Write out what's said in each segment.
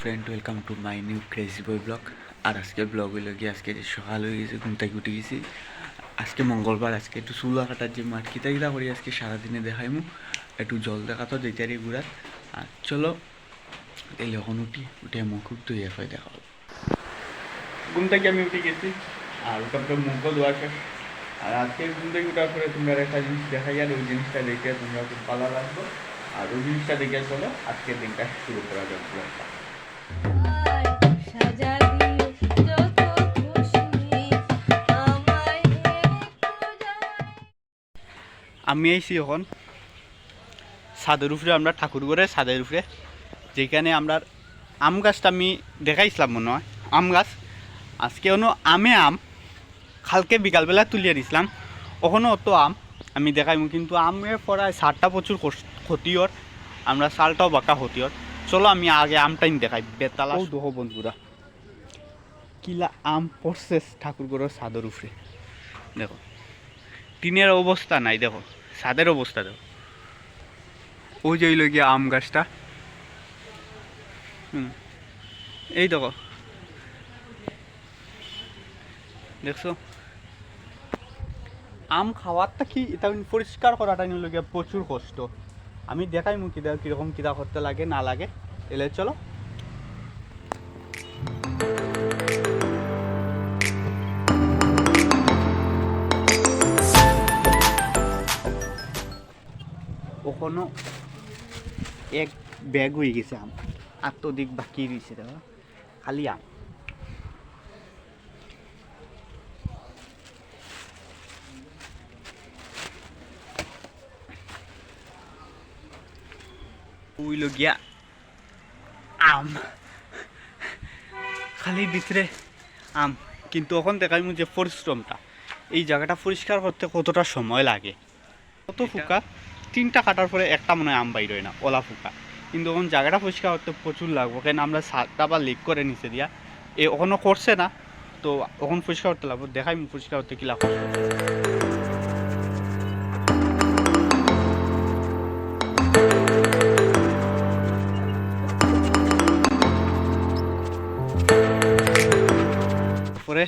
Friend welcome to my new crazy বই blog আর আজকে ব্লগ হইল গিয়ে আজকে যে সকাল হয়ে গেছে, ঘুম থেকে উঠে গেছি। আজকে মঙ্গলবার, আজকে একটু চুলা কাটার যে মাঠ কিতা কিতা করি, আজকে সারাদিনে দেখাইমু। একটু জল দেখা তো যেটারই ঘুরার। আর চলো, তাইলে এখন উঠি, উঠে মুখ খুব ধুয়ে হয় দেখা ঘুম থেকে আমি উঠে গেছি, আর ওটা তো ধোয়া শেষ। আর আজকে ঘুম থেকে উঠার পরে তোমরা একটা জিনিস দেখা গেল ওই জিনিসটা দেখে তোমরা খুব ভালো লাগবে। আর ওই জিনিসটা দেখে চলো, আজকের দিনটা শুরু করা যাক। আমি আইছি এখন ছাদের উপরে আমরা ঠাকুর করে ছাদের উপরে যেখানে আমরা আম গাছটা আমি দেখাইছিলাম মনে হয় আম গাছ। আজকে অন্য আমে আম কালকে বিকালবেলা তুলিয়ে দিছিলাম। ওখানে অত আম আমি দেখাইমু কিন্তু আমের পড়ায় সারটা প্রচুর কষ- ক্ষতিকর আমরা সালটাও বাঁকা ক্ষতিকর। চলো আমি আগে আমটাই দেখাই বেতালা দহ বন্ধুরা। কিলা আম পড়ছে ঠাকুর করে ছাদের উপরে। দেখো টিনের অবস্থা নাই দেখো। ছাদের অবস্থা দেখো ওই যে হইল গিয়া আম গাছটা। এই দেখো। দেখছ? আম খাওয়ারটা কি, এটা পরিষ্কার করাটা নিল গিয়া প্রচুর কষ্ট। আমি দেখাই কিদা কীরকম কিদা করতে লাগে, না লাগে। এলে চলো। ওখানো এক ব্যাগ হয়ে গেছে আম আর তো দিক বাকি রয়েছে দেখো খালি আম। গিয়া আম। খালি ভিতরে আম। কিন্তু ওখান দেখাই যে পরিশ্রমটা। এই জায়গাটা পরিষ্কার করতে কতটা সময় লাগে? কত ফুকা? তিনটা কাটার পরে একটা মনে হয় আম বাইর হয় না, ওলা ফুকা। কিন্তু ওখানে জায়গাটা পরিষ্কার করতে প্রচুর লাগবে, কেন আমরা সাতটা বা লিক করে নিচে দিয়া। এ ওখানে করছে না, তো ওখানে পরিষ্কার করতে লাগবে, দেখাই পরিষ্কার করতে কি লাগবে পরে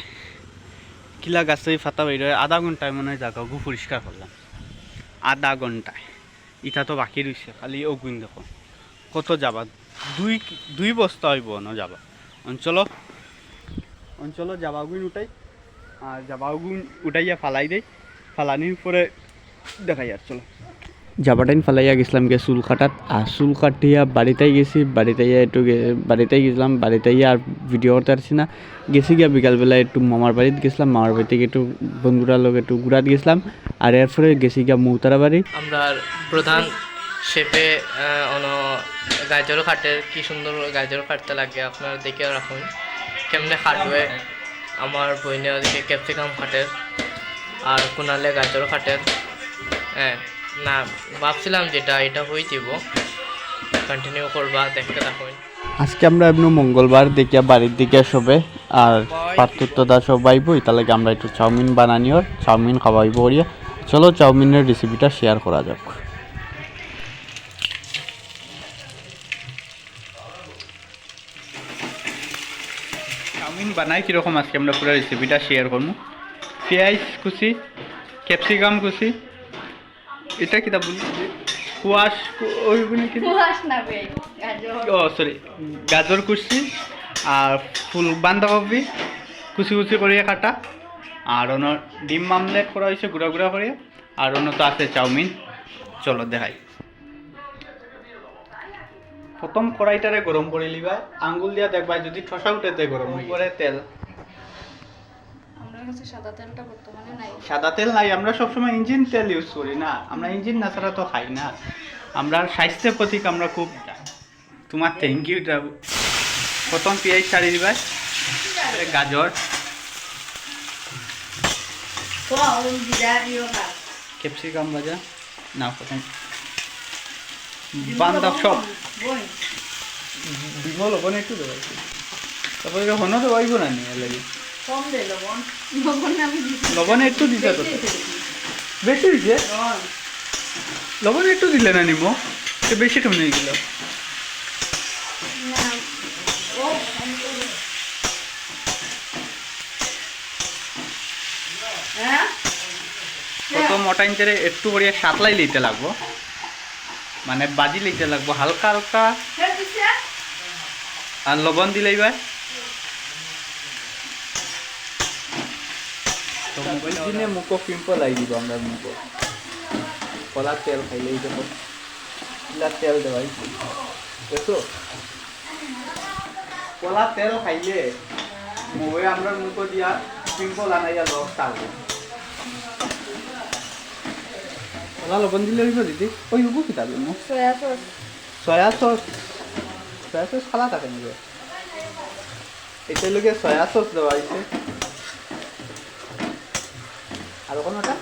কিলা গাছে ফাতা বাইর আধা ঘন্টায় মনে হয় জায়গাগু পরিষ্কার করলাম। আধা ঘন্টায়। ইটা তো বাকি রয়েছে খালি অগুন দেখো। কত যাবা? দুই দুই বস্তা হইব ন যাবা। অঞ্চল অঞ্চল যাবা গুণ উঠাই, আর যাবা গুণ উঠাইয়া ফালাই দেয় ফালানির পরে দেখাই আর, চলো। যাবাটাইন ফালাইয়া গেছিলাম গে চুল কাটাত আর চুল কাটিয়া বাড়িতেই গেছি বাড়িতে একটু বাড়িতেই গেছিলাম বাড়িতে আর ভিডিও করতে পারছি না। গেছি গিয়া বিকালবেলা একটু মামার বাড়িতে গেছিলাম, মামার বাড়িতে থেকে একটু বন্ধুরা লোক একটু ঘুরাত গেছিলাম, আর এরপরে গেছি গিয়া মৌতারা বাড়ি। আমরা প্রধান শেপে অন গাজর খাটের কি সুন্দর গাজর কাটতে লাগে, আপনার দেখে রাখুন। কেমনে খাটবে? আমার বইনে ওদিকে ক্যাপসিকাম খাটের, আর কুনালে গাজর খাটের হ্যাঁ। না ভাবছিলাম যেটা এটা হয়ে দিব। কন্টিনিউ করবা দেখতে থাকুন আজকে আমরা এমনি মঙ্গলবার দেখিয়া বাড়ির দিকে সবে আর পার্থক্য দা সবাই বই তাহলে আমরা একটু চাউমিন বানানিও চাউমিন খাওয়াইব করিয়া। চলো চাউমিনের রেসিপিটা শেয়ার করা যাক। চাউমিন বানাই কীরকম আজকে আমরা পুরো রেসিপিটা শেয়ার করব? পেঁয়াজ কুচি ক্যাপসিকাম কুচি এটা কিতা বলি? কুয়াশ ওইগুলো কি? কুয়াশ না বে গাজর। ও সরি গাজর কুচি আর ফুল বাঁধাকপি কুচি কুচি করিয়ে কাটা। আর অন্য ডিম মামলেট করা হয়েছে গুঁড়া গুঁড়া করে আর অন্য তো আছে চাউমিন। চলো দেখাই। প্রথম কড়াইটারে গরম করে লিবা আঙ্গুল দিয়া দেখবা যদি ঠসা উঠেতে গরম করে তেল। কাছে সাদা তেলটা বর্তমানে নাই। সাদা তেল নাই আমরা সবসময় ইঞ্জিন তেল ইউজ করি না। আমরা ইঞ্জিন না ছাড়া তো খাই না। আমরা স্বাস্থ্যের প্রতি আমরা খুব তোমার থ্যাংক ইউ প্রথম পেঁয়াজ ছাড়ি দিবা। গাজর। ক্যাপসিকাম ভাজা না প্রথম। বান্দা সব। বিমল লবণ একটু দেবো তারপরে হনো তো পাইব না নিয়ে লাগে কম দে লবণ। লবণ আমি দিছি লবণ একটু দিতে তো বেশি দিছে লবণ একটু দিলে না নিমো? বেশি কেমন গেল হ্যাঁ? প্রথম ওটা ইঞ্চারে একটু করিয়া সাতলাই লইতে লাগবো। মানে বাজি লইতে লাগবো হালকা হালকা। হ্যাঁ আর লবণ দিলেই ভাই তো মোবাইল দিনে মুখো পিম্পল আই দিব আমরা মুখো কলা তেল খাইলেই দেবো কিলা তেল দেওয়াই দেখো কলা তেল খাইলে মোবাইল আমরা মুখো দিয়া পিম্পল আনাইয়া লস থাকব কলা লবণ দিলে হইব দিদি। ওই হব কি মোক soya sauce. Soya sauce. Soya sauce খালা থাকে নাকি এটালৈকে সয়া সস দেওয়া হয়েছে আর কোনোটা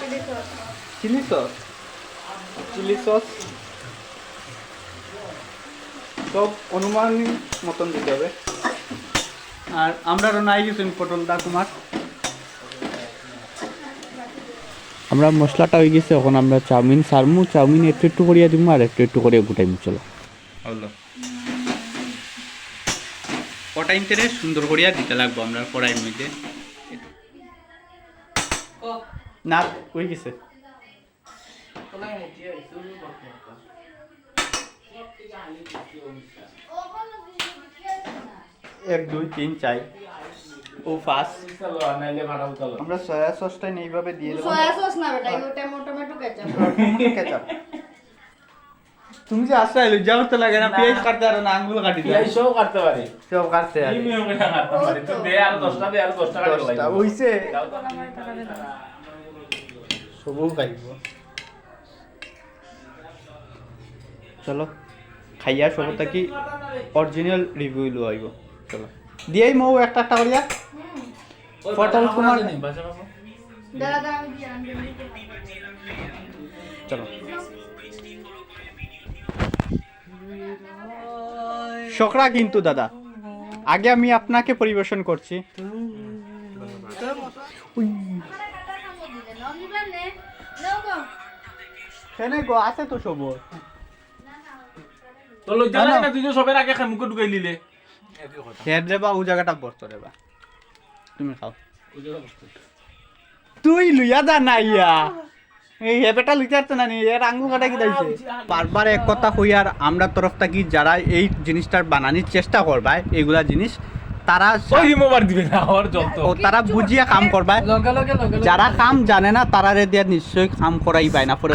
chilli sauce. Chilli sauce? Chilli sauce? সব অনুমানিক মতন দিতে হবে। আর আমরা নাই গেছেন পটলটা তোমার? আমরা মশলাটা হয়ে গেছে এখন আমরা চাউমিন সারমু। চাউমিন একটু একটু করিয়া দিব আর একটু একটু করিয়া গুটাইমু চলো। হলো কটা ইঞ্চের সুন্দর করিয়া দিতে লাগবো আমরা কড়াইয়ের মধ্যে। না হয়ে গেছে? এক দুই তিন চাই ও ফার্স্ট। আমরা সয়া সসটা এইভাবে দিয়ে দেবো। সয়া সস না বেটা এগুলো টমেটো টমেটো কেচাপ কেচাপ তুমি যে আসতে আইলো যাও তো লাগে না পেঁয়াজ কাটতে আর না আঙ্গুল কাটি দাও। সব কাটতে পারি। সব কাটতে নিয়ম করে কাটতে পারি। তুই দে আর দশটা দে আর দশটা কাটতে দশটা। লাগবে। হইছে সবও খাইব। চলো খাইয়া সবটা কি অরিজিনাল রিভিউ লো আইব চলো। দিয়াই মৌ একটা একটা করিয়া। পটল কুমার দাদা দাদা আমি চলো। শকরা কিন্তু দাদা। আগে আমি আপনাকে পরিবেশন করছি। গো আছে তো তো লজ্জা না, লাগে না। না তুই সবের আগে মুখে ঢুকাই নিলে? হেড রে বা ও জায়গাটা বর্ত রে বা। তুমি খাও। তুই লুইয়া যা না ইয়া। এই হেবেটা লুইতে পারতো না নি এর আঙ্গুল কাটা কি দাইছে? বারবার এক কথা কই আর আমরা তরফ থেকে যারা এই জিনিসটার বানানির চেষ্টা করবা এইগুলা জিনিস তারা দিবে না আর যত ও তারা বুঝিয়া কাম করবা লগে লগে লগে লগে। যারা কাম জানে না তারা রে দিয়া নিশ্চয়ই কাম করাই পায় না? পরে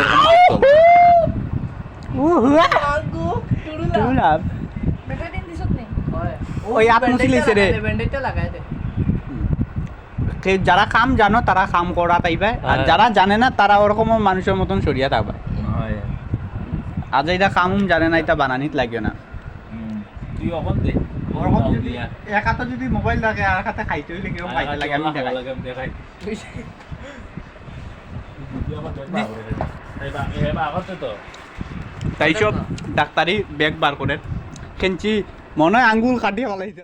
যারা কাম জানো তারা কাম করা পাইবে আর হ্যাঁ। যারা জানে না তারা ওরকম মানুষের মতন সরিয়া থাকবে হয়। আজ এটা কাম জানে না এটা বানানিত লাগে না। তুই অকন দে। ওরকম যদি এক হাতে যদি মোবাইল থাকে আর হাতে খাইতে হইলে কীরকম খাইতে লাগে আমি দেখাই। তাই সব ডাক্তারি ব্যাগ বার করে খেঞ্চি মনে হয় আঙ্গুল কাটিয়ে ফেলাইছে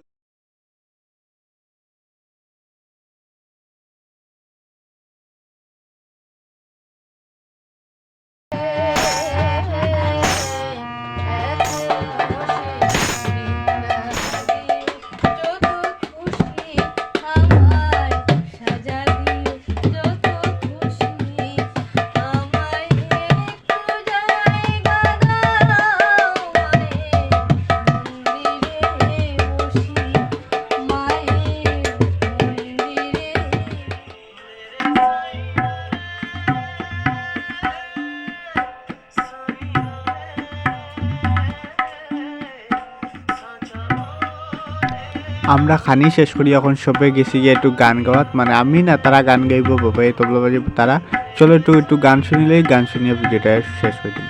আমরা খানি শেষ করি, এখন সবে গেছি যে একটু গান গাওয়াত মানে আমি না, তারা গান গাইব বাবা তবলা বাজিব তারা। চলো একটু একটু গান শুনিলেই গান শুনিয়ে ভিডিওটা শেষ করে দিন